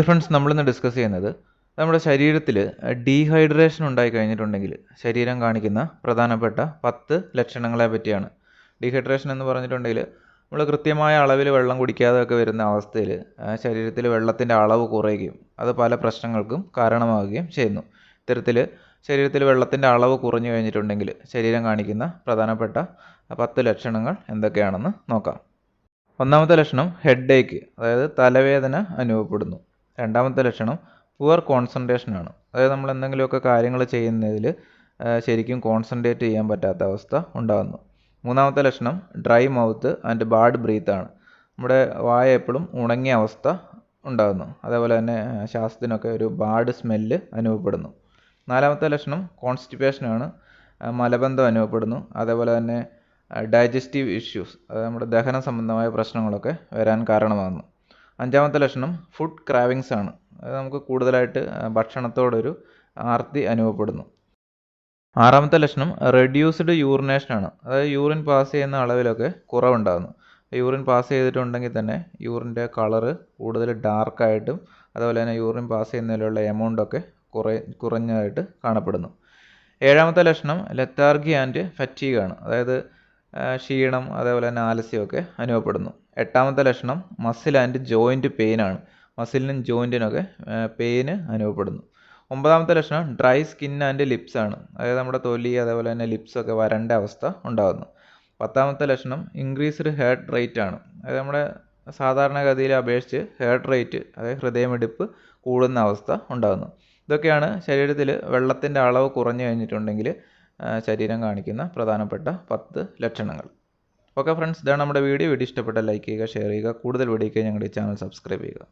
Friends നമ്മളിന്ന് discuss ചെയ്യുന്നത് നമ്മുടെ ശരീരത്തിൽ ഡീഹൈഡ്രേഷൻ ഉണ്ടായി കഴിഞ്ഞിട്ടുണ്ടെങ്കിൽ ശരീരം കാണിക്കുന്ന പ്രധാനപ്പെട്ട പത്ത് ലക്ഷണങ്ങളെ പറ്റിയാണ്. ഡീഹൈഡ്രേഷൻ എന്ന് പറഞ്ഞിട്ടുണ്ടെങ്കിൽ നമ്മൾ കൃത്യമായ അളവിൽ വെള്ളം കുടിക്കാതെ ഒക്കെ വരുന്ന അവസ്ഥയിൽ ശരീരത്തിൽ വെള്ളത്തിന്റെ അളവ് കുറയുകയും അത് പല പ്രശ്നങ്ങൾക്കും കാരണമാവുകയും ചെയ്യുന്നു. ഇത്തരത്തിൽ ശരീരത്തിൽ വെള്ളത്തിന്റെ അളവ് കുറഞ്ഞു കഴിഞ്ഞിട്ടുണ്ടെങ്കിൽ ശരീരം കാണിക്കുന്ന പ്രധാനപ്പെട്ട പത്ത് ലക്ഷണങ്ങൾ എന്തൊക്കെയാണെന്ന് നോക്കാം. ഒന്നാമത്തെ ലക്ഷണം ഹെഡ് ഏക്ക് അതായത് തലവേദന അനുഭവപ്പെടുന്നു. രണ്ടാമത്തെ ലക്ഷണം പുവർ കോൺസെൻട്രേഷൻ ആണ്. അതായത് നമ്മൾ എന്തെങ്കിലുമൊക്കെ കാര്യങ്ങൾ ചെയ്യുന്നതിൽ ശരിക്കും കോൺസെൻട്രേറ്റ് ചെയ്യാൻ പറ്റാത്ത അവസ്ഥ ഉണ്ടാകുന്നു മൂന്നാമത്തെ ലക്ഷണം dry mouth and bad breath ആണ്. നമ്മുടെ വായ എപ്പോഴും ഉണങ്ങിയ അവസ്ഥ ഉണ്ടാകുന്നു അതേപോലെ തന്നെ ശ്വാസത്തിനൊക്കെ ഒരു ബാഡ് സ്മെല്ല് അനുഭവപ്പെടുന്നു. നാലാമത്തെ ലക്ഷണം കോൺസ്റ്റിപ്പേഷനാണ് മലബന്ധം അനുഭവപ്പെടുന്നു. അതേപോലെ തന്നെ ഡൈജസ്റ്റീവ് ഇഷ്യൂസ് അതായത് നമ്മുടെ ദഹന സംബന്ധമായ പ്രശ്നങ്ങളൊക്കെ വരാൻ കാരണമാകുന്നു അഞ്ചാമത്തെ ലക്ഷണം ഫുഡ് ക്രാവിങ്സ് ആണ്. അത് നമുക്ക് കൂടുതലായിട്ട് ഭക്ഷണത്തോടൊരു ആർത്തി അനുഭവപ്പെടുന്നു. ആറാമത്തെ ലക്ഷണം റെഡ്യൂസ്ഡ് യൂറിനേഷൻ ആണ്. അതായത് യൂറിൻ പാസ് ചെയ്യുന്ന അളവിലൊക്കെ കുറവുണ്ടാകുന്നു. യൂറിൻ പാസ് ചെയ്തിട്ടുണ്ടെങ്കിൽ തന്നെ യൂറിന്റെ കളറ് കൂടുതൽ ഡാർക്കായിട്ടും അതുപോലെ തന്നെ യൂറിൻ പാസ് ചെയ്യുന്നതിലുള്ള എമൗണ്ടൊക്കെ കുറേ കുറഞ്ഞതായിട്ട് കാണപ്പെടുന്നു. ഏഴാമത്തെ ലക്ഷണം ലെത്താർഗി ആൻഡ് ഫറ്റീഗാണ് അതായത് ക്ഷീണം അതേപോലെ തന്നെ ആലസ്യമൊക്കെ അനുഭവപ്പെടുന്നു. എട്ടാമത്തെ ലക്ഷണം മസിൽ ആൻഡ് ജോയിന്റ് പെയിൻ ആണ്. മസിലിനും ജോയിന്റിനൊക്കെ പെയിന് അനുഭവപ്പെടുന്നു. ഒമ്പതാമത്തെ ലക്ഷണം ഡ്രൈ സ്കിൻ ആൻഡ് ലിപ്സ് ആണ്. അതായത് നമ്മുടെ തൊലി അതേപോലെ തന്നെ ലിപ്സൊക്കെ വരണ്ട അവസ്ഥ ഉണ്ടാകുന്നു. പത്താമത്തെ ലക്ഷണം ഇൻക്രീസ്ഡ് ഹേർട്ട് റേറ്റ് ആണ്. അതായത് നമ്മുടെ സാധാരണഗതിയിൽ അപേക്ഷിച്ച് ഹേർട്ട് റേറ്റ് അതായത് ഹൃദയമിടിപ്പ് കൂടുന്ന അവസ്ഥ ഉണ്ടാകുന്നു. ഇതൊക്കെയാണ് ശരീരത്തിൽ വെള്ളത്തിന്റെ അളവ് കുറഞ്ഞു കഴിഞ്ഞിട്ടുണ്ടെങ്കിൽ ശരീരം കാണിക്കുന്ന പ്രധാനപ്പെട്ട പത്ത് ലക്ഷണങ്ങൾ. ഓക്കെ ഫ്രണ്ട്സ് ഇതാണ് നമ്മുടെ വീഡിയോ വീഡിയോ ഇഷ്ടപ്പെട്ട ലൈക്ക് ചെയ്യുക ഷെയർ ചെയ്യുക. കൂടുതൽ വീഡിയോയ്ക്ക് ഞങ്ങളുടെ ചാനൽ സബ്സ്ക്രൈബ് ചെയ്യുക.